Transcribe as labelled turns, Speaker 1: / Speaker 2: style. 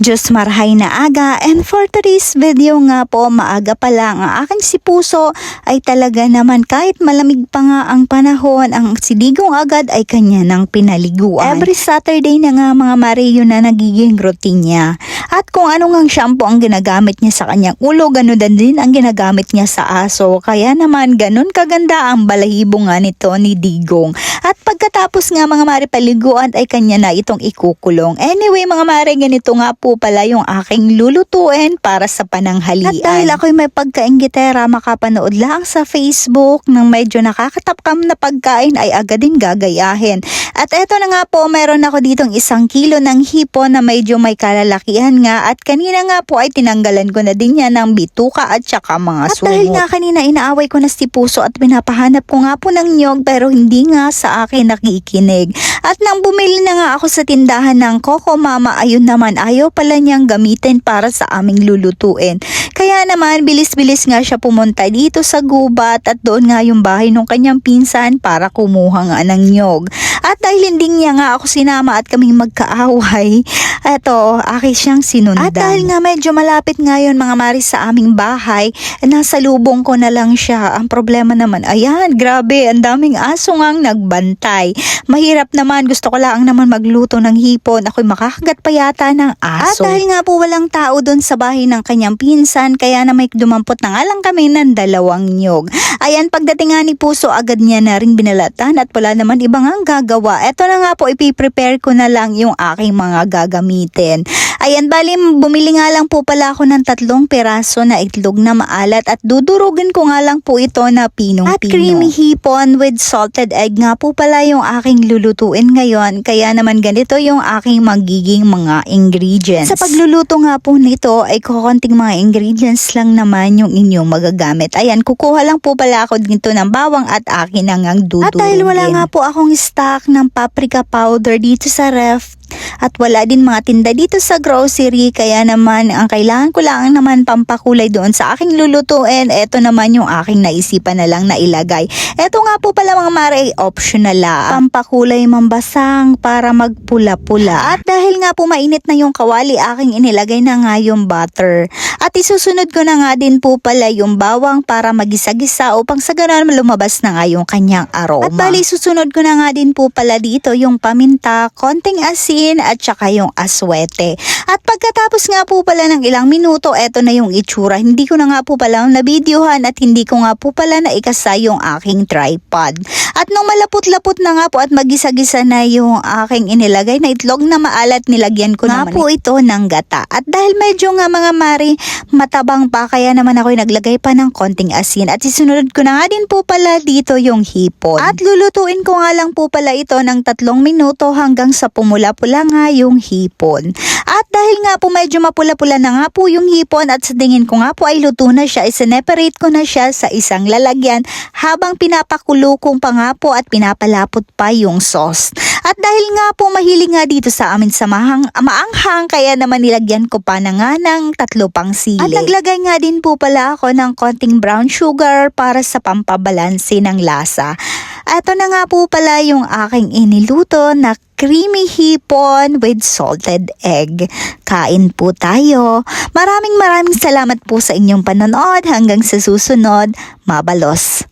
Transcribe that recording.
Speaker 1: Diyos marhay na aga and for today's video nga po maaga pa lang ang aking si Puso ay talaga naman kahit malamig pa nga ang panahon ang siligong agad ay kanya ng pinaliguan. Every Saturday na nga mga Mario na nagiging routine niya. At kung ano ngang shampoo ang ginagamit niya sa kanyang ulo, ganun din ang ginagamit niya sa aso. Kaya naman ganun kaganda ang balahibo nga nito ni Digong. At pagkatapos nga mga Mari paliguan ay kanya na itong ikukulong. Anyway mga Mari, ganito nga po pala yung aking lulutuin para sa pananghalian. At dahil ako'y may pagkaingitera, makapanood lang sa Facebook ng medyo nakakatapkam na pagkain ay agad din gagayahin. At eto na nga po, meron ako ditong isang kilo ng hipon na medyo may kalalakihan nga at kanina nga po ay tinanggalan ko na din yan ng bituka at saka mga
Speaker 2: At
Speaker 1: sumot.
Speaker 2: dahil
Speaker 1: nga kanina inaaway ko na si Puso at pinapahanap ko nga po ng nyog pero hindi nga sa akin nakikinig. At nang bumili na nga ako sa tindahan ng Coco Mama, ayun naman ayaw pala niyang gamitin para sa aming lulutuin. Kaya naman bilis-bilis nga siya pumunta dito sa gubat at doon nga yung bahay ng kanyang pinsan para kumuha nga ng nyog. At dahil hindi niya nga ako sinama at kaming magkaaway, eto, akin siyang sinundan. At dahil nga medyo malapit ngayon mga maris sa aming bahay, nasa lubong ko na lang siya. Ang problema naman, ayan, grabe, ang daming aso ngang nagbantay. Mahirap naman, gusto ko lang naman magluto ng hipon. Ako'y makakagat pa yata ng aso. At dahil nga po walang tao doon sa bahay ng kanyang pinsan, kaya na may dumampot na nga lang kami ng dalawang nyog. Ayan, pagdating nga ni Puso, agad niya na rin binalatan at wala naman ibang ang gagawa. Eto na nga po, ipiprepare ko na lang yung aking mga gagamitin. Ayan, bali, bumili nga lang po pala ako ng tatlong peraso na itlog na maalat at dudurugin ko nga lang po ito na pinong-pino. At creamy hipon with salted egg nga po pala yung aking lulutuin ngayon. Kaya naman ganito yung aking magiging mga ingredients. Sa pagluluto nga po nito ay kukunting mga ingredients lang naman yung inyong magagamit. Ayan, kukuha lang po pala ako dito ng bawang at akin ngang dudurugin. At dahil wala nga po akong stock ng paprika powder dito sa ref, at wala din mga tinda dito sa grocery kaya naman ang kailangan ko lang naman pampakulay doon sa aking lulutuin. Ito naman yung aking naisipan na lang na ilagay. Ito nga po pala mga mare optional lang. Pampakulay mambasang para magpula-pula. At dahil nga po mainit na yung kawali aking inilagay na nga yung butter. At isusunod ko na nga din po pala yung bawang para magisa-gisa upang sa ganun lumabas na nga yung kanyang aroma. At bali susunod ko na nga din po pala dito yung paminta, konting asin at saka yung aswete. At pagkatapos nga po pala ng ilang minuto, eto na yung itsura. Hindi ko na nga po pala nabidyohan at hindi ko nga po pala naikasa yung aking tripod. At nung malapot-lapot na nga po at magisa-gisa na yung aking inilagay na itlog na maalat, nilagyan ko nga
Speaker 2: naman
Speaker 1: po ito ng gata. At dahil medyo nga mga mari, matabang pa, kaya naman ako naglagay pa ng konting asin. At isunod ko na nga din po pala dito yung hipon. At lulutuin ko nga lang po pala ito ng tatlong minuto hanggang sa pumula-pula nga yung hipon. At dahil nga po medyo mapula-pula na nga po yung hipon at sa tingin ko nga po ay luto na siya, isineparate ko na siya sa isang lalagyan habang pinapakulo kong pa nga po at pinapalapot pa yung sauce. At dahil nga po mahilig nga dito sa amin sa mahang, maanghang kaya naman nilagyan ko pa na nga ng tatlo pang sili. At naglagay nga din po pala ako ng konting brown sugar para sa pampabalanse ng lasa. Ito na nga po pala yung aking iniluto na creamy hipon with salted egg. Kain po tayo. Maraming maraming salamat po sa inyong panonood. Hanggang sa susunod, mabalos.